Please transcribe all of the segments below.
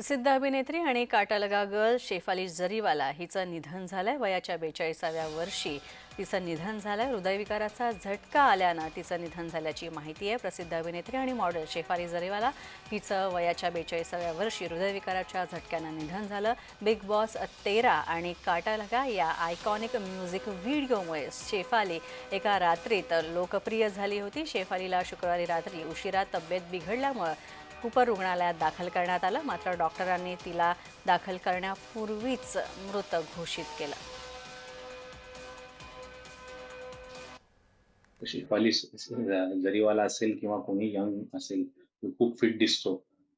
प्रसिद्ध अभिनेत्री आणि काटालगा गर्ल शेफाली जरीवाला हिचं निधन झालंय. वयाच्या बेचाळीसाव्या वर्षी तिचं निधन झालंय. हृदयविकाराचा झटका आल्यानं तिचं निधन झाल्याची माहिती आहे. प्रसिद्ध अभिनेत्री आणि मॉडेल शेफाली जरीवाला हिचं वयाच्या बेचाळीसाव्या वर्षी हृदयविकाराच्या झटक्यानं निधन झालं. बिग बॉस तेरा आणि काटालगा या आयकॉनिक म्युझिक व्हिडिओमुळे शेफाली एका रात्रीत लोकप्रिय झाली होती. शेफालीला शुक्रवारी रात्री उशिरा तब्येत बिघडल्यामुळं कुपर रुग्णालयात दाखल करण्यात आलं. मात्र डॉक्टरांनी तिला दाखल करण्यापूर्वीच मृत घोषित केलं. शेफाली जरीवाला असेल किंवा कोणी यंग असेल खूप फिट दिसतो.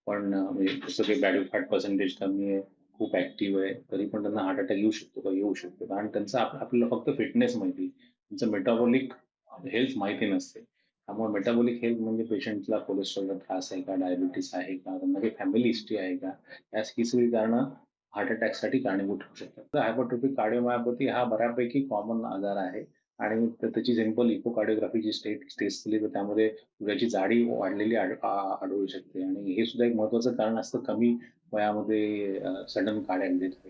पण म्हणजे जसं काही बॅडी फॅट पर्सेंटेज कमी आहे खूप ऍक्टिव्ह आहे तरी पण त्यांना हार्ट अटॅक येऊ शकतो का येऊ शकतो. कारण त्यांचं आपल्याला फक्त फिटनेस माहिती त्यांचं मेटाबॉलिक हेल्थ माहिती नसते. त्यामुळे मेटाबॉलिक हेल्थ म्हणजे पेशंटला कोलेस्ट्रॉलचा त्रास आहे का डायबिटीस आहे का त्यांना काही फॅमिली हिस्ट्री आहे का या ही सगळी कारणं हार्ट अटॅकसाठी कारणीभूत ठरू शकतात. हायपरट्रोपिक कार्डिओमायोपॅथी हा बऱ्यापैकी कॉमन आजार आहे आणि त- त्याची सिंपल इकोकार्डिओग्राफीची स्टेट टेस्ट केली तर त्यामध्ये हृदयाची जाडी वाढलेली आढळू शकते. आणि हे सुद्धा एक महत्वाचं कारण असतं कमी वयामध्ये सडन कार्डियक डेथ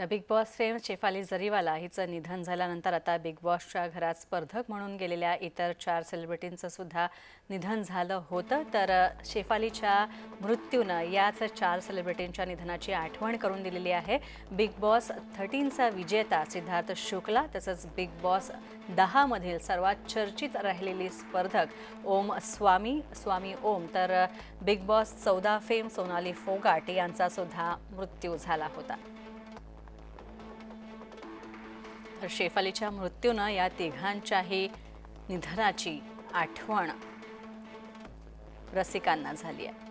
तर Bigg Boss fame Shefali Jariwala हिचं निधन झाल्यानंतर आता बिग बॉसच्या घरात स्पर्धक म्हणून गेलेल्या इतर चार सेलिब्रिटींचं सुद्धा निधन झालं होतं. तर शेफालीच्या मृत्यूनं याच चार सेलिब्रिटींच्या निधनाची आठवण करून दिलेली आहे. बिग बॉस थर्टीनचा विजेता सिद्धार्थ शुक्ला तसंच बिग बॉस दहामधील सर्वात चर्चित राहिलेली स्पर्धक ओम स्वामी स्वामी ओम. तर बिग बॉस चौदा फेम सोनाली फोगाट यांचा सुद्धा मृत्यू झाला होता. तर शेफालीच्या मृत्यूनं या तिघांच्याही निधनाची आठवण रसिकांना झाली आहे.